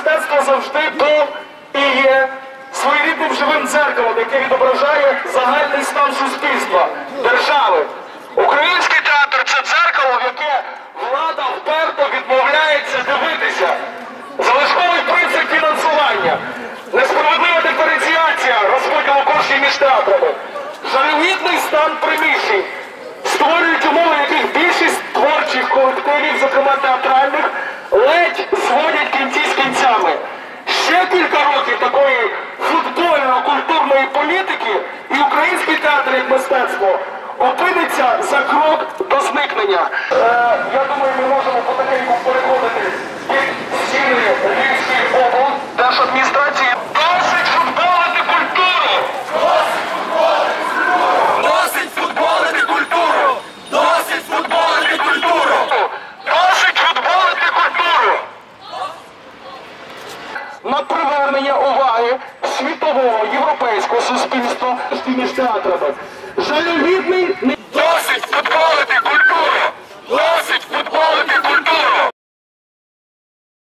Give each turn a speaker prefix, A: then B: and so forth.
A: мистецтво завжди був і є своєрідним живим дзеркалом, яке відображає загальний стан суспільства, держави. декілька років такої футбольно-культурної політики, і український театр як мистецтво опиниться за крок до зникнення. Е, нового європейського суспільства з театрами. Жалюгідний